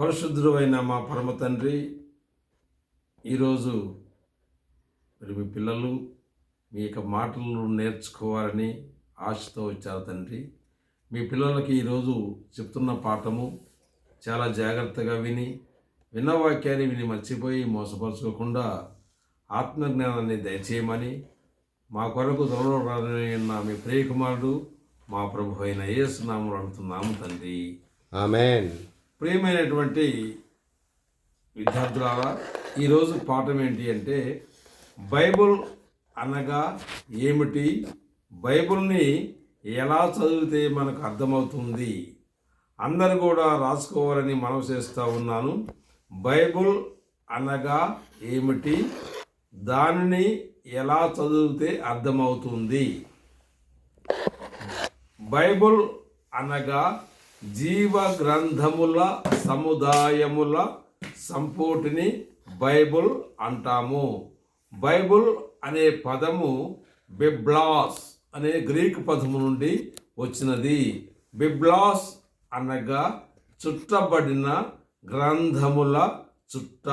పరిశుద్ధుడు అయిన మా పరమ తండ్రి ఈరోజు మరి మీ పిల్లలు మీ యొక్క మాటలను నేర్చుకోవాలని ఆశతో వచ్చారు తండ్రి. మీ పిల్లలకి ఈరోజు చెప్తున్న పాఠము చాలా జాగ్రత్తగా విని విన్న వాక్యాన్ని విని మర్చిపోయి మోసపరచుకోకుండా ఆత్మజ్ఞానాన్ని దయచేయమని మా కొరకు త్వరలో రానున్న మీ ప్రియకుమారుడు మా ప్రభు అయిన యేసునామం అడుగుతున్నాము తండ్రి. ఆమెన్. ప్రియమైనటువంటి విద్యార్థులారా ఈరోజు పాఠం ఏంటి అంటే బైబుల్ అనగా ఏమిటి? బైబుల్ని ఎలా చదివితే మనకు అర్థమవుతుంది? అందరు కూడా రాసుకోవాలని మనవి చేస్తూ ఉన్నాను. బైబుల్ అనగా ఏమిటి? దానిని ఎలా చదివితే అర్థమవుతుంది? బైబుల్ అనగా జీవ గ్రంథముల సముదాయముల సంపూటిని బైబుల్ అంటాము. బైబుల్ అనే పదము బిబ్లాస్ అనే గ్రీక్ పదము నుండి వచ్చినది. బిబ్లాస్ అనగా చుట్టబడిన గ్రంథముల చుట్ట.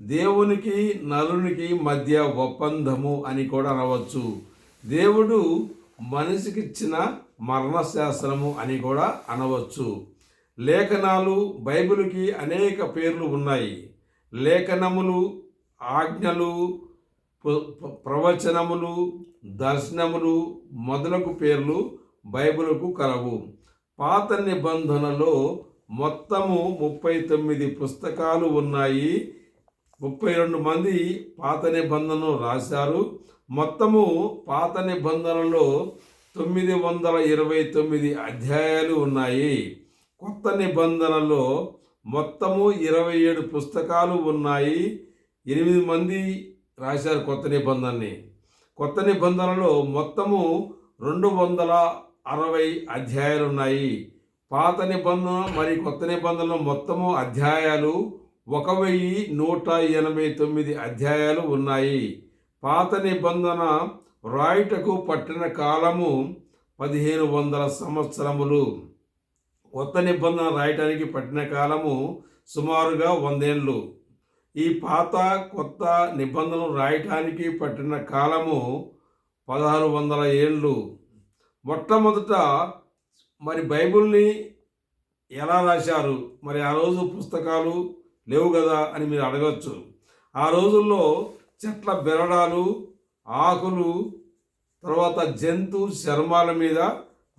దేవునికి నరునికి మధ్య ఒప్పందము అని కూడా అనవచ్చు. దేవుడు మనిషికిచ్చిన మరణశాస్త్రము అని కూడా అనవచ్చు. లేఖనాలు బైబిల్కి అనేక పేర్లు ఉన్నాయి. లేఖనములు ఆజ్ఞలు ప్రవచనములు దర్శనములు మొదలగు పేర్లు బైబిలుకు కలవు. పాత నిబంధనలో మొత్తము ముప్పై తొమ్మిది పుస్తకాలు ఉన్నాయి. ముప్పై రెండు మంది పాత నిబంధనను రాశారు. మొత్తము పాత నిబంధనలో తొమ్మిది వందల ఇరవై తొమ్మిది అధ్యాయాలు ఉన్నాయి. కొత్త నిబంధనలో మొత్తము ఇరవై ఏడు పుస్తకాలు ఉన్నాయి. ఎనిమిది మంది రాశారు కొత్త నిబంధనని. కొత్త నిబంధనలో మొత్తము రెండు వందల అరవై అధ్యాయాలు ఉన్నాయి. పాత నిబంధన మరి కొత్త నిబంధనలో మొత్తము అధ్యాయాలు ఒక వెయ్యి నూట ఎనభై తొమ్మిది అధ్యాయాలు ఉన్నాయి. పాత నిబంధన రాయుటకు పట్టిన కాలము పదిహేను వందల సంవత్సరములు. కొత్త నిబంధన రాయటానికి పట్టిన కాలము సుమారుగా వందేళ్ళు. ఈ పాత కొత్త నిబంధనలు రాయటానికి పట్టిన కాలము పదహారు వందల ఏళ్ళు. మొట్టమొదట మరి బైబిల్ని ఎలా రాశారు? మరి ఆ రోజు పుస్తకాలు లేవు కదా అని మీరు అడగచ్చు. ఆ రోజుల్లో చెట్ల బెరడాలు ఆకులు తర్వాత జంతు చర్మాల మీద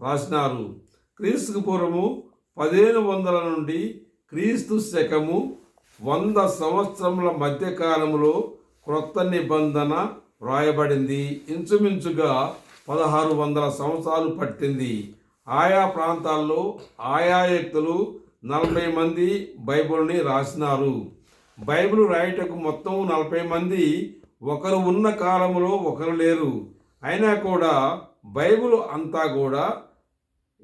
రాసినారు. క్రీస్తుకు పూర్వము పదిహేను వందల నుండి క్రీస్తు శకము వంద సంవత్సరముల మధ్యకాలంలో క్రొత్త నిబంధన వ్రాయబడింది. ఇంచుమించుగా పదహారు వందల సంవత్సరాలు పట్టింది. ఆయా ప్రాంతాల్లో ఆయా వ్యక్తులు నలభై మంది బైబిల్ని రాసినారు. బైబిల్ రాయటకు మొత్తం నలభై మంది ఒకరు ఉన్న కాలంలో ఒకరు లేరు. అయినా కూడా బైబిల్ అంతా కూడా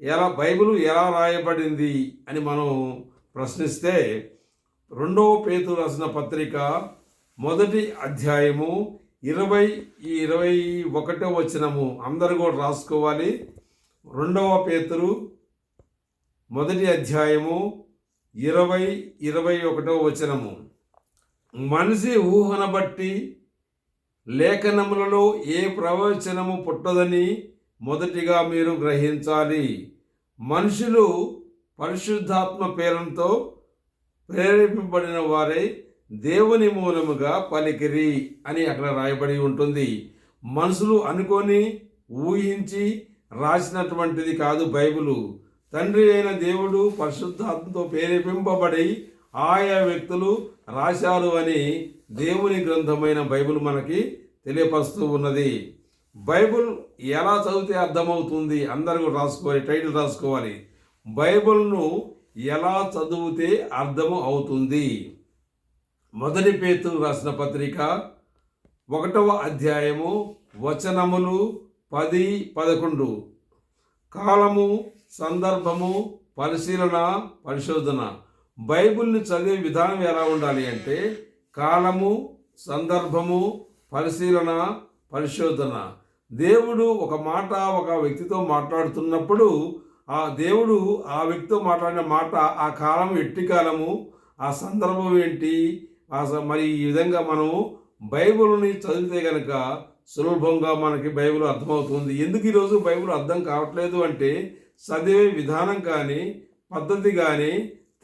ఎలా బైబిల్ ఎలా రాయబడింది అని మనం ప్రశ్నిస్తే రెండవ పేతు రాసిన పత్రిక మొదటి అధ్యాయము ఇరవై ఈ ఇరవై ఒకటో వచనము అందరు కూడా రాసుకోవాలి. రెండవ పేతురు మొదటి అధ్యాయము ఇరవై ఇరవై ఒకటో వచనము. మనిషి ఊహన బట్టి లేఖనములలో ఏ ప్రవచనము పుట్టదని మొదటిగా మీరు గ్రహించాలి. మనుషులు పరిశుద్ధాత్మ పేరంతో ప్రేరేపింపబడిన వారై దేవుని మూలముగా పలికిరి అని అక్కడ రాయబడి ఉంటుంది. మనుషులు అనుకొని ఊహించి రాసినటువంటిది కాదు బైబిలు. తండ్రి అయిన దేవుడు పరిశుద్ధాత్మతో ప్రేరేపింపబడి ఆయా వ్యక్తులు రాశారు అని దేవుని గ్రంథమైన బైబిల్ మనకి తెలియపరుస్తూ ఉన్నది. బైబిల్ ఎలా చదివితే అర్థమవుతుంది అందరూ రాసుకోవాలి టైటిల్ రాసుకోవాలి. బైబిల్ను ఎలా చదివితే అర్థము అవుతుంది. మొదటి పేతులు రాసిన పత్రిక ఒకటవ అధ్యాయము వచనములు పది పదకొండు. కాలము సందర్భము పరిశీలన పరిశోధన. బైబిల్ని చదివే విధానం ఎలా ఉండాలి అంటే కాలము సందర్భము పరిశీలన పరిశోధన. దేవుడు ఒక మాట ఒక వ్యక్తితో మాట్లాడుతున్నప్పుడు ఆ దేవుడు ఆ వ్యక్తితో మాట్లాడిన మాట ఆ కాలం ఎట్టి కాలము ఆ సందర్భం ఏంటి ఆ మరి ఈ విధంగా మనము బైబిల్ని చదివితే కనుక సులభంగా మనకి బైబిల్ అర్థమవుతుంది. ఎందుకు ఈరోజు బైబిల్ అర్థం కావట్లేదు అంటే చదివే విధానం కానీ పద్ధతి కానీ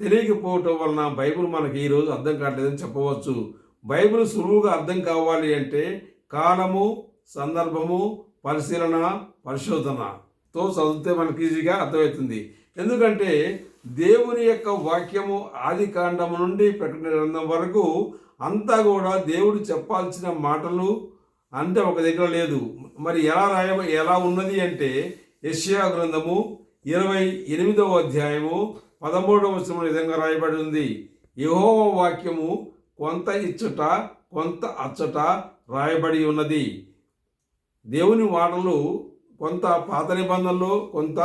తెలియకపోవటం వలన బైబిల్ మనకి ఈరోజు అర్థం కావట్లేదని చెప్పవచ్చు. బైబిల్ సులువుగా అర్థం కావాలి అంటే కాలము సందర్భము పరిశీలన పరిశోధనతో చదివితే మనకి ఈజీగా అర్థమవుతుంది. ఎందుకంటే దేవుని యొక్క వాక్యము ఆది కాండము నుండి ప్రకటన గ్రంథం వరకు అంతా కూడా దేవుడు చెప్పాల్సిన మాటలు అంటే ఒక దగ్గర లేదు. మరి ఎలా రాయ ఎలా ఉన్నది అంటే యష్యా గ్రంథము ఇరవై ఎనిమిదవ అధ్యాయము పదమూడవ వచనం విధంగా రాయబడి ఉంది. యెహోవా వాక్యము కొంత ఇచ్చట కొంత అచ్చట రాయబడి ఉన్నది. దేవుని మాటలు కొంత పాత నిబంధనలో కొంత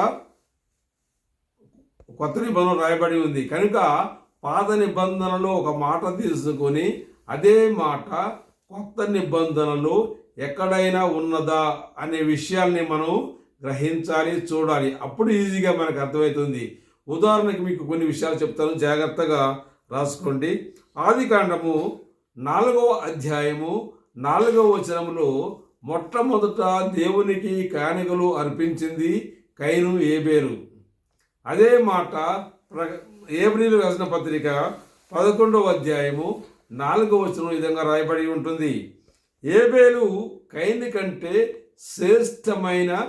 కొత్త నిబంధన రాయబడి ఉంది. కనుక పాత నిబంధనలో ఒక మాట తీసుకొని అదే మాట కొత్త నిబంధనలు ఎక్కడైనా ఉన్నదా అనే విషయాల్ని మనం గ్రహించాలి చూడాలి. అప్పుడు ఈజీగా మనకు అర్థమవుతుంది. ఉదాహరణకి మీకు కొన్ని విషయాలు చెప్తాను. జాగ్రత్తగా రాసుకోండి. ఆది కాండము నాలుగవ అధ్యాయము నాలుగవ వచనములో మొట్టమొదట దేవునికి కాணிకలు అర్పించింది కైను ఏబేరు. అదే మాట ప్ర ఏప్రిల్ రాసిన పత్రిక పదకొండవ అధ్యాయము నాలుగవ వచనం విధంగా రాయబడి ఉంటుంది. ఏబేలు కైని కంటే శ్రేష్టమైన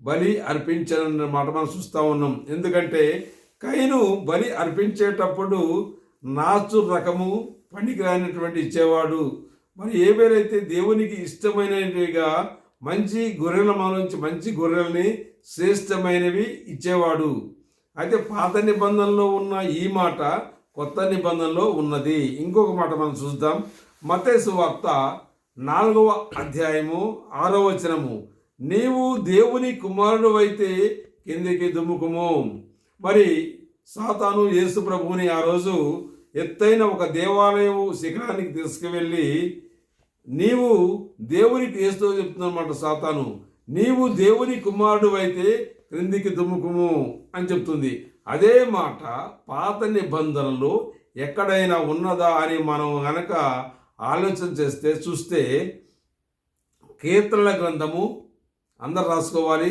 బలి అర్పించాలన్న మాట మనం చూస్తూ ఉన్నాం. ఎందుకంటే కైను బలి అర్పించేటప్పుడు నాచు రకము పనికిరానటువంటి ఇచ్చేవాడు. మరి ఏవేలైతే దేవునికి ఇష్టమైనవిగా మంచి గొర్రెల నుంచి మంచి గొర్రెల్ని శ్రేష్టమైనవి ఇచ్చేవాడు. అయితే పాత నిబంధనలో ఉన్న ఈ మాట కొత్త నిబంధనలో ఉన్నది. ఇంకొక మాట మనం చూద్దాం. మతేసు వార్త నాలుగవ అధ్యాయము ఆరో వచనము. నీవు దేవుని కుమారుడు అయితే కిందికి దుమ్ముకుము. మరి సాతాను యేసు ప్రభువుని ఆ రోజు ఎత్తైన ఒక దేవాలయం శిఖరానికి తీసుకువెళ్ళి నీవు దేవునికి ఏస్తో చెప్తున్నమాట సాతాను. నీవు దేవుని కుమారుడు అయితే క్రిందికి దుమ్ముకుము అని చెప్తుంది. అదే మాట పాత నిబంధనలు ఎక్కడైనా ఉన్నదా అని మనం గనక ఆలోచన చేస్తే చూస్తే కీర్తనల గ్రంథము అందరు రాసుకోవాలి.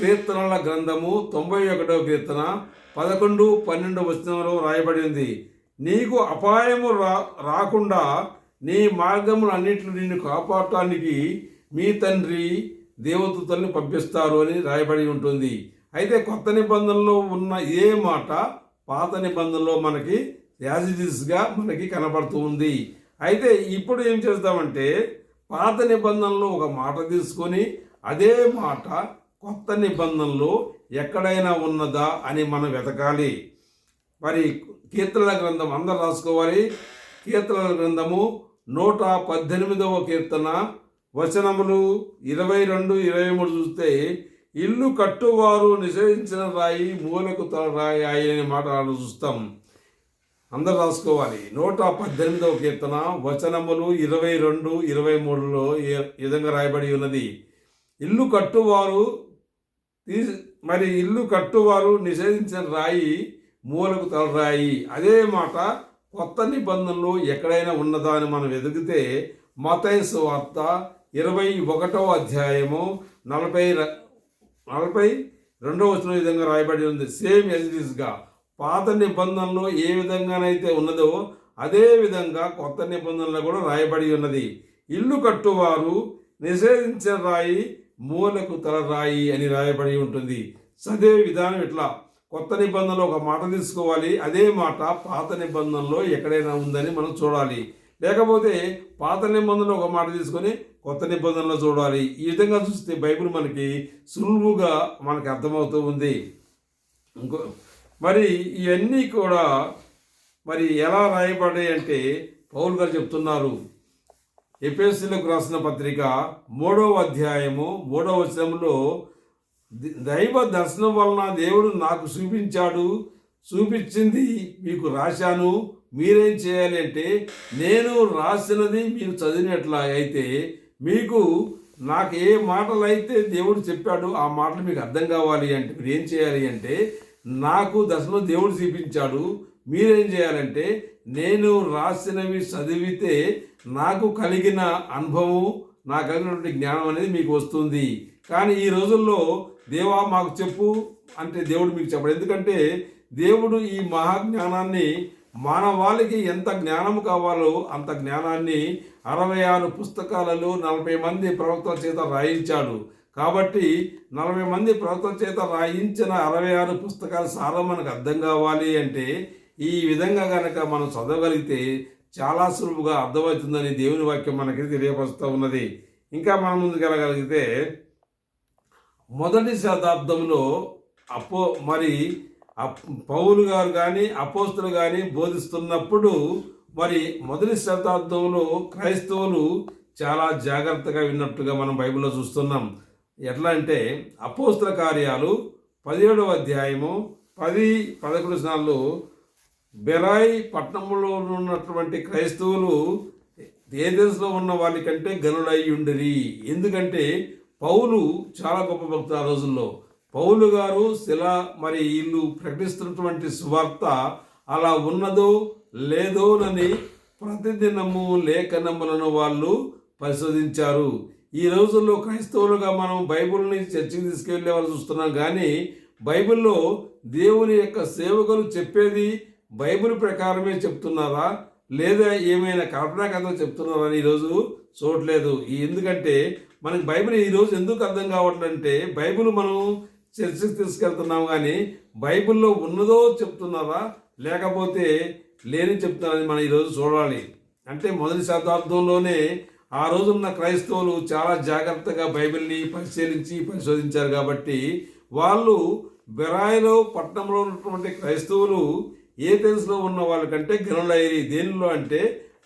కీర్తనల గ్రంథము తొంభై ఒకటో కీర్తన పదకొండు పన్నెండు వచనంలో రాయబడి ఉంది నీకు అపాయము రా రాకుండా నీ మార్గములన్నింటిని నిన్ను కాపాడటానికి మీ తండ్రి దేవదూతల్ని పంపిస్తారు అని రాయబడి ఉంటుంది. అయితే కొత్త నిబంధనలో ఉన్న ఏ మాట పాత నిబంధనలో మనకి యాజిటీస్గా మనకి కనబడుతూ ఉంది. అయితే ఇప్పుడు ఏం చేస్తామంటే పాత నిబంధనలో ఒక మాట తీసుకొని అదే మాట కొత్త నిబంధనలో ఎక్కడైనా ఉన్నదా అని మనం వెతకాలి. మరి కీర్తనల గ్రంథం అందరు రాసుకోవాలి. కీర్తనల గ్రంథము నూట పద్దెనిమిదవ కీర్తన. వచనములు ఇరవై రెండు ఇరవై మూడు చూస్తే ఇల్లు కట్టువారు నిషేధించిన రాయి మూలకు తల రాయి అనే మాట చూస్తాం. అందరు రాసుకోవాలి. నూట పద్దెనిమిదవ కీర్తన వచనములు ఇరవై రెండు ఇరవై మూడులో ఈ విధంగా రాయబడి ఉన్నది? ఇల్లు కట్టువారు తీసి మరి ఇల్లు కట్టువారు నిషేధించిన రాయి మూలకు తలరాయి అదే మాట కొత్త నిబంధనలు ఎక్కడైనా ఉన్నదా అని మనం వెతికితే మతైసు వార్త ఇరవై ఒకటో అధ్యాయము నలభై ర- నలభై రెండవ వచ్చిన విధంగా రాయబడి ఉంది. సేమ్ ఎస్డిస్గా పాత నిబంధనలో ఏ విధంగానైతే ఉన్నదో అదే విధంగా కొత్త నిబంధనలు కూడా రాయబడి ఉన్నది. ఇల్లు కట్టువారు నిషేధించిన రాయి మూలకు తల రాయి అని రాయబడి ఉంటుంది. చదివే విధానం ఇట్లా కొత్త నిబంధనలో ఒక మాట తీసుకోవాలి. అదే మాట పాత నిబంధనలో ఎక్కడైనా ఉందని మనం చూడాలి. లేకపోతే పాత నిబంధనలో ఒక మాట తీసుకొని కొత్త నిబంధనలో చూడాలి. ఈ విధంగా చూస్తే బైబిల్ మనకి సులువుగా మనకి అర్థమవుతూ ఉంది. ఇంకో మరి ఇవన్నీ కూడా మరి ఎలా రాయబడ్డాయి అంటే పౌల్ గారు చెప్తున్నారు. ఎపిఎస్సీలకు రాసిన పత్రిక మూడవ అధ్యాయము మూడవ వచనంలో దైవ దర్శనం వలన దేవుడు నాకు చూపించాడు చూపించింది మీకు రాశాను మీరేం చేయాలి అంటే నేను రాసినది మీరు చదివినట్లా అయితే మీకు నాకు ఏ మాటలు అయితే దేవుడు చెప్పాడు ఆ మాటలు మీకు అర్థం కావాలి అంటే మీరు ఏం చేయాలి అంటే నాకు దశలో దేవుడు చూపించాడు మీరేం చేయాలంటే నేను రాసినవి చదివితే నాకు కలిగిన అనుభవం నాకు కలిగినటువంటి జ్ఞానం అనేది మీకు వస్తుంది. కానీ ఈ రోజుల్లో దేవా మాకు చెప్పు అంటే దేవుడు మీకు చెప్పడు. ఎందుకంటే దేవుడు ఈ మహాజ్ఞానాన్ని మానవాళికి ఎంత జ్ఞానం కావాలో అంత జ్ఞానాన్ని అరవై ఆరు పుస్తకాలలో నలభై మంది ప్రవక్తల చేత రాయించాడు. కాబట్టి నలభై మంది ప్రవక్తల చేత రాయించిన అరవై ఆరు పుస్తకాల సారం మనకు అర్థం కావాలి అంటే ఈ విధంగా కనుక మనం చదవగలిగితే చాలా సులువుగా అర్థమవుతుందని దేవుని వాక్యం మనకి తెలియపరుస్తూ ఉన్నది. ఇంకా మనం ముందుకెళ్ళగలిగితే మొదటి శతాబ్దంలో అపో మరి అప్- పౌలు గారు కానీ అపోస్తులు కానీ బోధిస్తున్నప్పుడు మరి మొదటి శతాబ్దంలో క్రైస్తవులు చాలా జాగ్రత్తగా విన్నట్టుగా మనం బైబిల్లో చూస్తున్నాం. ఎట్లా అంటే అపోస్తుల కార్యాలు పదిహేడవ అధ్యాయము పది పదకొండు సార్లు బెరాయి పట్టణంలో ఉన్నటువంటి క్రైస్తవులు ఏదెన్స్లో ఉన్న వాళ్ళకంటే గనుడై ఉండరి. ఎందుకంటే పౌలు చాలా గొప్ప భక్తులు ఆ రోజుల్లో. పౌలు గారు శిల మరి వీళ్ళు ప్రకటిస్తున్నటువంటి సువార్త అలా ఉన్నదో లేదోనని ప్రతిదినము లేఖనములను వాళ్ళు పరిశోధించారు. ఈ రోజుల్లో క్రైస్తవులుగా మనం బైబిల్ని చర్చికి తీసుకెళ్ళే వాళ్ళు చూస్తున్నాం. కానీ బైబిల్లో దేవుని యొక్క సేవకులు చెప్పేది బైబిల్ ప్రకారమే చెప్తున్నారా? లేదా ఏమైనా కల్పనా కథ చెప్తున్నారా అని ఈరోజు చూడట్లేదు. ఎందుకంటే మనకి బైబిల్ ఈరోజు ఎందుకు అర్థం కావట్లంటే బైబిల్ మనం చర్చకి తీసుకెళ్తున్నాం కానీ బైబిల్లో ఉన్నదో చెప్తున్నారా? లేకపోతే లేని చెప్తున్నారని మనం ఈరోజు చూడాలి. అంటే మొదటి శతాబ్దంలోనే ఆ రోజున్న క్రైస్తవులు చాలా జాగ్రత్తగా బైబిల్ని పరిశీలించి పరిశోధించారు కాబట్టి వాళ్ళు బెరాయిలో పట్టణంలో ఉన్నటువంటి క్రైస్తవులు ఏథెన్స్లో ఉన్న వాళ్ళకంటే గనులైరి దేనిలో అంటే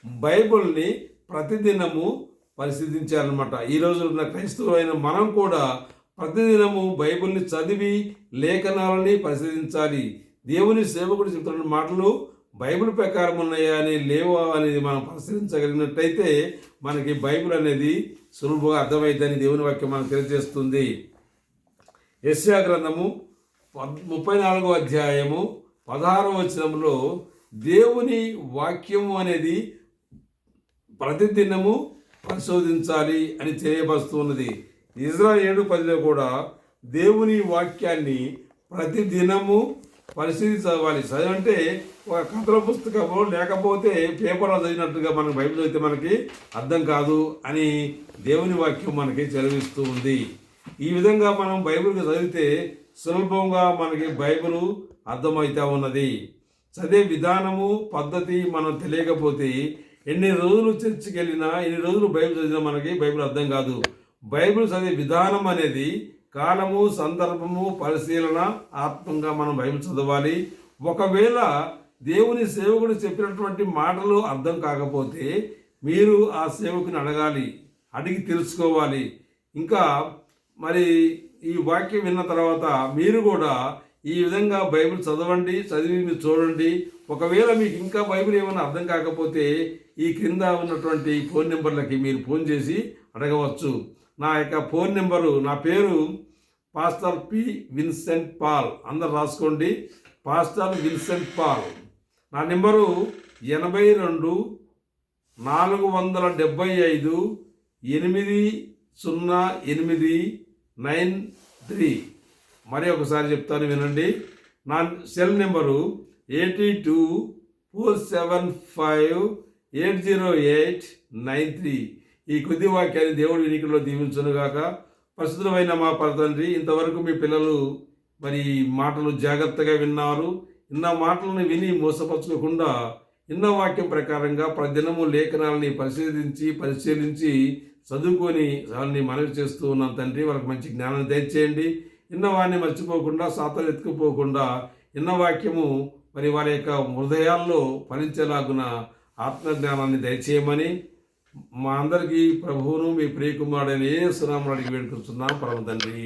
బైబిల్ని ప్రతిదినము పరిశీలించారనమాట ఈ రోజు ఉన్న క్రైస్తవులైన మనం కూడా ప్రతిదినము బైబిల్ని చదివి లేఖనాలని పరిశీలించాలి. దేవుని సేవకుడు చెప్తున్న మాటలు బైబిల్ ప్రకారం ఉన్నాయా అని లేవా అనేది మనం పరిశీలించగలిగినట్టయితే మనకి బైబిల్ అనేది సులభంగా అర్థమవుతుందని దేవుని వాక్యం మనకు తెలియజేస్తుంది. యశ్యా గ్రంథము ముప్పై నాలుగో అధ్యాయము పదహారవ వచనంలో దేవుని వాక్యము అనేది ప్రతిదినము పరిశోధించాలి అని తెలియపరుస్తున్నది ఇజ్రా ఏడు పదిలో కూడా దేవుని వాక్యాన్ని ప్రతిదినము పరిశీలి చదవాలి చదివంటే ఒక కథల పుస్తకము లేకపోతే పేపర్లో చదివినట్టుగా మనకు బైబిల్ చదివితే మనకి అర్థం కాదు అని దేవుని వాక్యం మనకి చదివిస్తూ ఉంది. ఈ విధంగా మనం బైబిల్ చదివితే సులభంగా మనకి బైబిల్ అర్థమవుతా ఉన్నది. చదివే విధానము పద్ధతి మనం తెలియకపోతే ఎన్ని రోజులు చర్చికి వెళ్ళినా ఎన్ని రోజులు బైబిల్ చదివినా మనకి బైబిల్ అర్థం కాదు. బైబిల్ చదివే విధానం అనేది కాలము సందర్భము పరిశీలన ఆత్మంగా మనం బైబిల్ చదవాలి. ఒకవేళ దేవుని సేవకుడు చెప్పినటువంటి మాటలు అర్థం కాకపోతే మీరు ఆ సేవకుని అడగాలి అడిగి తెలుసుకోవాలి. ఇంకా మరి ఈ వాక్యం విన్న తర్వాత మీరు కూడా ఈ విధంగా బైబిల్ చదవండి చదివి మీరు చూడండి. ఒకవేళ మీకు ఇంకా బైబిల్ ఏమైనా అర్థం కాకపోతే ఈ క్రింద ఉన్నటువంటి ఫోన్ నెంబర్లకి మీరు ఫోన్ చేసి అడగవచ్చు. నా యొక్క ఫోన్ నెంబరు నా పేరు పాస్టర్ పి విన్సెంట్ పాల్. అందరు రాసుకోండి. Pastor Vincent Paul. నా నెంబరు ఎనభై రెండు నాలుగు వందల డెబ్భై ఐదు ఎనిమిది సున్నా ఎనిమిది నైన్ త్రీ. మరి ఒకసారి చెప్తాను వినండి. నా cell number eighty two four seven five eight zero eight nine three. ఈ కొద్ది వాక్యాన్ని దేవుడు వినికిలో దీవించునుగాక. ప్రస్తుతమైన మా పరతండ్రి ఇంతవరకు మీ పిల్లలు మరి మాటలు జాగ్రత్తగా విన్నారు. ఇన్న మాటలను విని మోసపరచుకోకుండా ఇన్న వాక్యం ప్రకారంగా ప్రతిదినము లేఖనాలని పరిశీలించి పరిశీలించి చదువుకొని వాళ్ళని మనవి చేస్తూ ఉన్నాం తండ్రి వాళ్ళకి మంచి జ్ఞానం దయచేయండి ఇన్న వారిని మర్చిపోకుండా సాతలు ఎత్తుకుపోకుండా ఇన్న వాక్యము మరి వారి యొక్క హృదయాల్లో ఫలించేలాగున ఆత్మజ్ఞానాన్ని దయచేయమని మా అందరికీ ప్రభువును మీ ప్రియకుమారుడైన ఏ సునామని అడిగి వేడుకుంటున్నాం పరమ తండ్రి